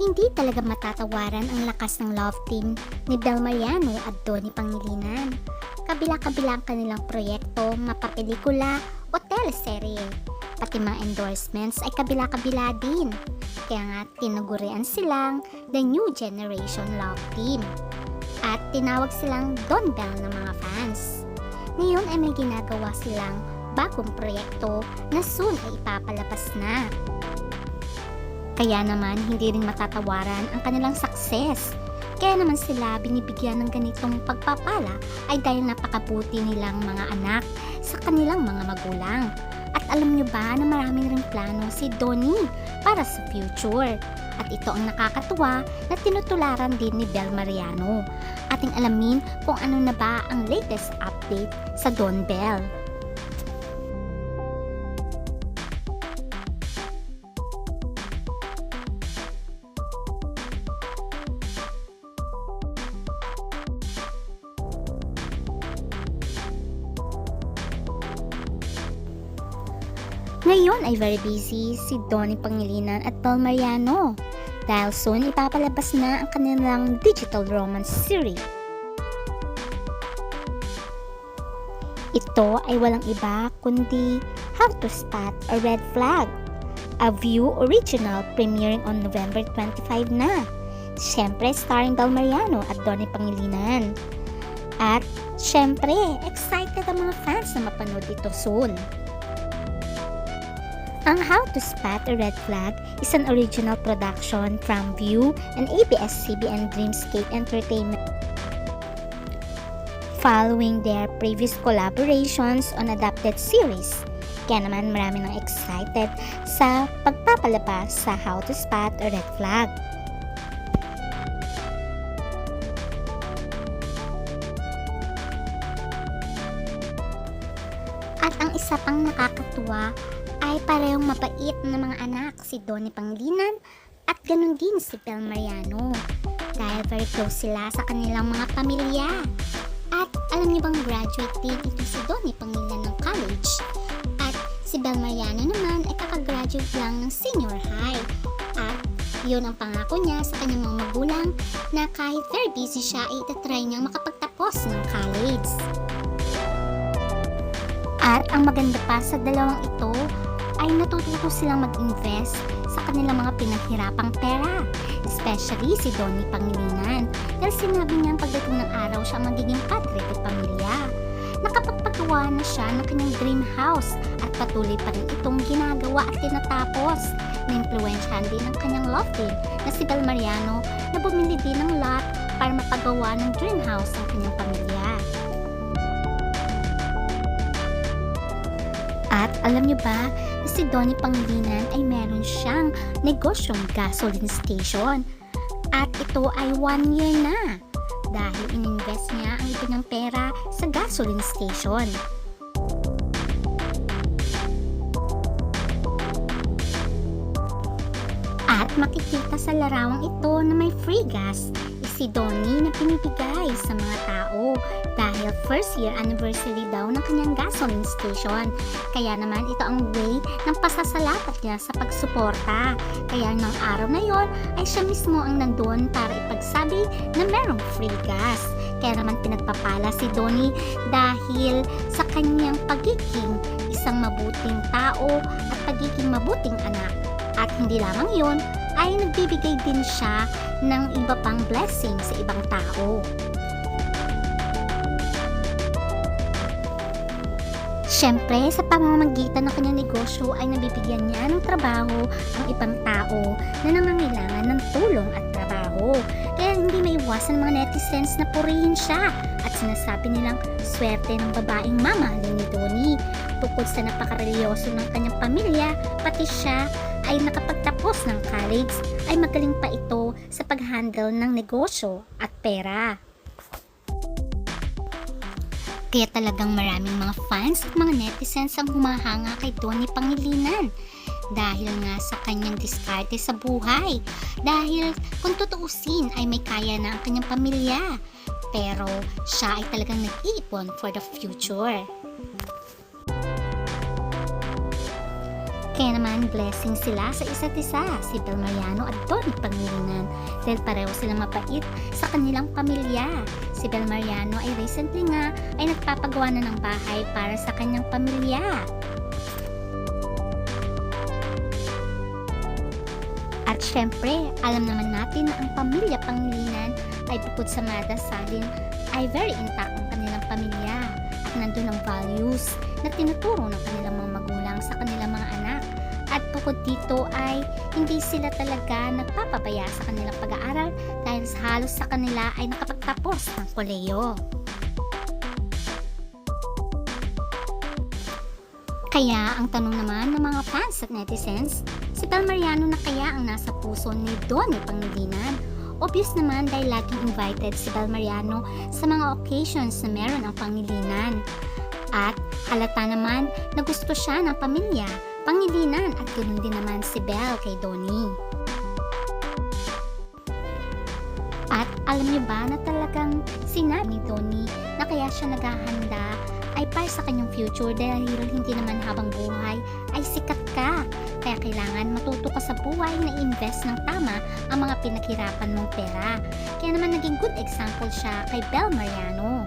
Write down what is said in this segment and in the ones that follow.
Hindi talaga matatawaran ang lakas ng love team ni Bel Mariano at Donnie Pangilinan. Kabila-kabila ang kanilang proyekto, mapapelikula o teleserye. Pati mga endorsements ay kabila-kabila din. Kaya nga tinugurian silang The New Generation Love Team. At tinawag silang Don Bell ng mga fans. Ngayon ay may ginagawa silang bagong proyekto na soon ay ipapalabas na. Kaya naman hindi rin matatawaran ang kanilang success. Kaya naman sila binibigyan ng ganitong pagpapala ay dahil napakabuti nilang mga anak sa kanilang mga magulang. At alam nyo ba na maraming ring plano si Donnie para sa future. At ito ang nakakatuwa na tinutularan din ni Bel Mariano. Ating alamin kung ano na ba ang latest update sa Don Bell. Ngayon ay very busy si Donnie Pangilinan at Bel Mariano dahil soon ipapalabas na ang kanilang digital romance series. Ito ay walang iba kundi How to Spot a Red Flag, a View original premiering on November 25 na. Siyempre, starring Bel Mariano at Donnie Pangilinan. At siyempre, excited ang mga fans na mapanood ito soon. Ang How to Spot a Red Flag is an original production from View and ABS-CBN Dreamscape Entertainment. Following their previous collaborations on adapted series, kaya naman marami nang excited sa pagpapalabas sa How to Spot a Red Flag. At ang isa pang nakakatuwa ay parehong mabait na mga anak si Donnie Pangilinan at ganun din si Bel Mariano. Dahil very close sila sa kanilang mga pamilya. At alam niyo bang graduate din ito si Donnie Pangilinan ng college. At si Bel Mariano naman ay kakagraduate lang ng senior high. At yun ang pangako niya sa kanyang mga magulang na kahit very busy siya ay itatry niyang makapagtapos ng college. At ang maganda pa sa dalawang ito ay natututo silang mag-invest sa kanilang mga pinaghirapang pera. Especially si Donnie Pangilinan dahil sinabi niyang pagdating ng araw siya ang magiging padre de pamilya. Nakapagpagawa na siya ng kanyang dream house at patuloy pa rin itong ginagawa at tinatapos. Na-influensyahan din ng kanyang love team na si Bel Mariano na bumili din ng lot para mapagawa ng dream house ng kanyang pamilya. At alam niyo ba na si Donnie Pangilinan ay meron siyang negosyong gasoline station. At ito ay one year na dahil ininvest niya ang ito pera sa gasoline station. At makikita sa larawang ito na may free gas si Donnie na pinibigay sa mga tao dahil first year anniversary daw ng kanyang gasoline station. Kaya naman ito ang way ng pasasalamat niya sa pagsuporta. Kaya ng araw na yon ay siya mismo ang nandun para ipagsabi na merong free gas. Kaya naman pinagpapala si Donnie dahil sa kanyang pagiging isang mabuting tao at pagiging mabuting anak. At hindi lamang yon ay nagbibigay din siya ng iba pang blessing sa ibang tao. Siyempre, sa pamamagitan ng kanyang negosyo ay nabibigyan niya ng trabaho ang ibang tao na nangangailangan ng tulong at trabaho. Kaya hindi maiwasan ng mga netizens na purihin siya at sinasabi nilang swerte ng babaeng mama ni Donnie. Bukod sa napakareligyoso ng kanyang pamilya, pati siya ay nakapagtapos ng college ay magaling pa ito sa pag-handle ng negosyo at pera. Kaya talagang maraming mga fans at mga netizens ang humahanga kay Donnie Pangilinan dahil nga sa kanyang diskarte sa buhay. Dahil kung tutuusin ay may kaya na ang kanyang pamilya. Pero siya ay talagang nag-iipon for the future. Kaya naman blessing sila sa isa't isa, si Bel Mariano at Donnie Pangilinan dahil pareho silang mapait sa kanilang pamilya. Si Bel Mariano ay recently nga ay nagpapagawa na ng bahay para sa kanyang pamilya. At syempre, alam naman natin na ang pamilya Pangilinan ay bukod sa madasalin ay very intact ang kanilang pamilya at nandun ang values na tinuturo ng kanilang mga magulang sa kanilang mga anak. At bukod dito ay hindi sila talaga nagpapabaya sa kanilang pag-aaral dahil sa halos sa kanila ay nakapagtapos ng koleyo. Kaya ang tanong naman ng mga fans at netizens, si Bel Mariano na kaya ang nasa puso ni Donnie Pangilinan? Obvious naman dahil laging invited si Bel Mariano sa mga occasions na meron ang Pangilinan. At halata naman na gusto siya ng pamilya, Pangilinan at ganoon din naman si Bel kay Donnie. At alam niyo ba na talagang sinabi ni Donnie na kaya siya naghahanda ay para sa kanyang future dahil hindi naman habang buhay ay sikat ka. Kaya kailangan matuto ka sa buhay na invest ng tama ang mga pinaghirapan mong pera. Kaya naman naging good example siya kay Bel Mariano.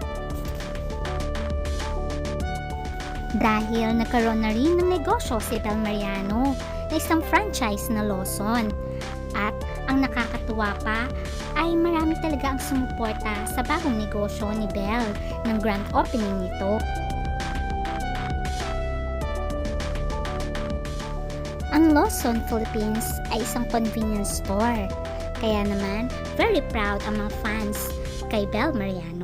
Dahil nagkaroon na rin ng negosyo si Bel Mariano na isang franchise na Lawson. At ang nakakatuwa pa ay marami talaga ang sumuporta sa bagong negosyo ni Bel ng grand opening nito. Ang Lawson Philippines ay isang convenience store. Kaya naman, very proud ang mga fans kay Bel Mariano.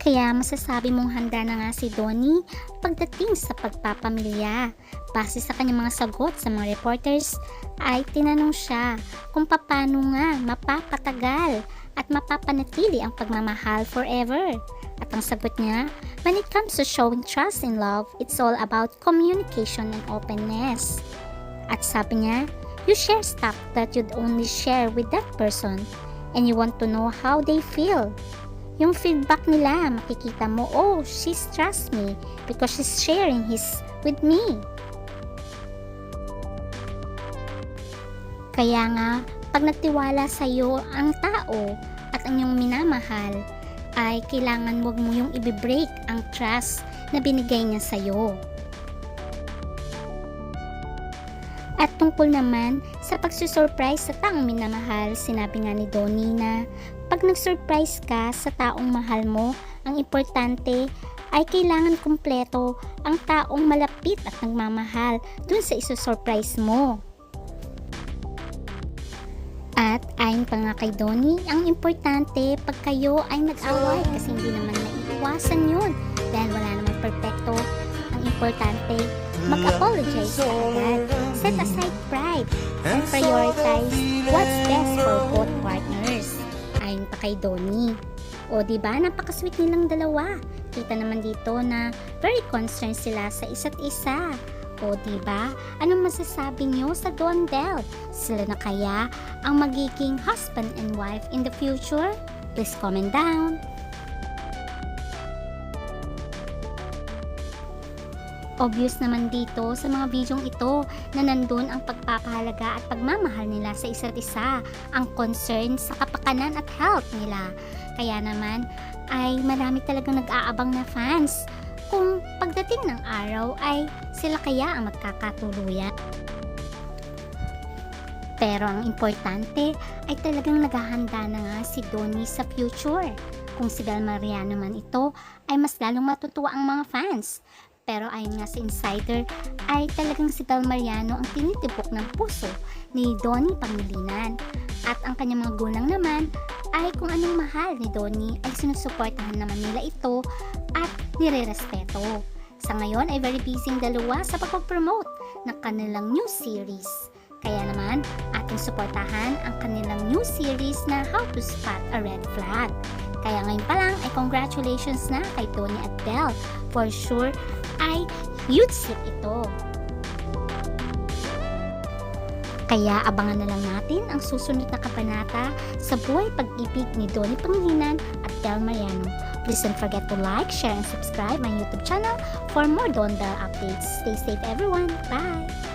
Kaya masasabi mong handa na nga si Donnie pagdating sa pagpapamilya. Base sa kanyang mga sagot sa mga reporters ay tinanong siya kung paano nga mapapatagal at mapapanatili ang pagmamahal forever. At ang sagot niya, when it comes to showing trust in love, it's all about communication and openness. At sabi niya, you share stuff that you'd only share with that person and you want to know how they feel. Yung feedback nila, makikita mo, oh, she's trust me because she's sharing his with me. Kaya nga, pag nagtiwala sa iyo ang tao at ang iyong minamahal, ay kailangan wag mo yung ibibreak ang trust na binigay niya sa iyo. At tungkol naman sa pagsusurprise sa taong minamahal, sinabi nga ni Donnie na pag nag-surprise ka sa taong mahal mo, ang importante ay kailangan kumpleto ang taong malapit at nagmamahal dun sa isusurprise mo. At ayon pa nga kay Donnie, ang importante pag kayo ay nag-away kasi hindi naman maiiwasan yun dahil wala naman perfecto. Ang importante, mag-apologize ka agad. Set aside pride and prioritize what's best for both partners. Ayon pa kay Donnie. O di ba napaka-sweet nilang dalawa. Kita naman dito na very concerned sila sa isa't isa. O di ba? Anong masasabi niyo sa Don Del? Sila na kaya ang magiging husband and wife in the future? Please comment down. Obvious naman dito sa mga bidyong ito na nandun ang pagpapahalaga at pagmamahal nila sa isa't isa, ang concern sa kapakanan at health nila. Kaya naman ay marami talagang nag-aabang na fans kung pagdating ng araw ay sila kaya ang magkakatuluyan. Pero ang importante ay talagang naghahanda na nga si Donnie sa future. Kung si Bel Maria naman ito ay mas lalong matutuwa ang mga fans. Pero ayon nga sa insider ay talagang si Bel Mariano ang tinitibok ng puso ni Donnie Pangilinan. At ang kanyang mga gulang naman ay kung anong mahal ni Donnie ay sinusuportahan naman nila ito at nire-respeto. Sa ngayon ay very busy dalawa sa pagpapromote ng kanilang new series. Kaya naman, ating suportahan ang kanilang new series na How to Spot a Red Flag. Kaya ngayon pa lang ay congratulations na kay Tony at Belle. For sure ay huge hit ito. Kaya abangan na lang natin ang susunod na kabanata sa buhay pag-ibig ni Donnie Pangilinan at Bel Mariano. Please don't forget to like, share, and subscribe my YouTube channel for more Don Bell updates. Stay safe everyone. Bye!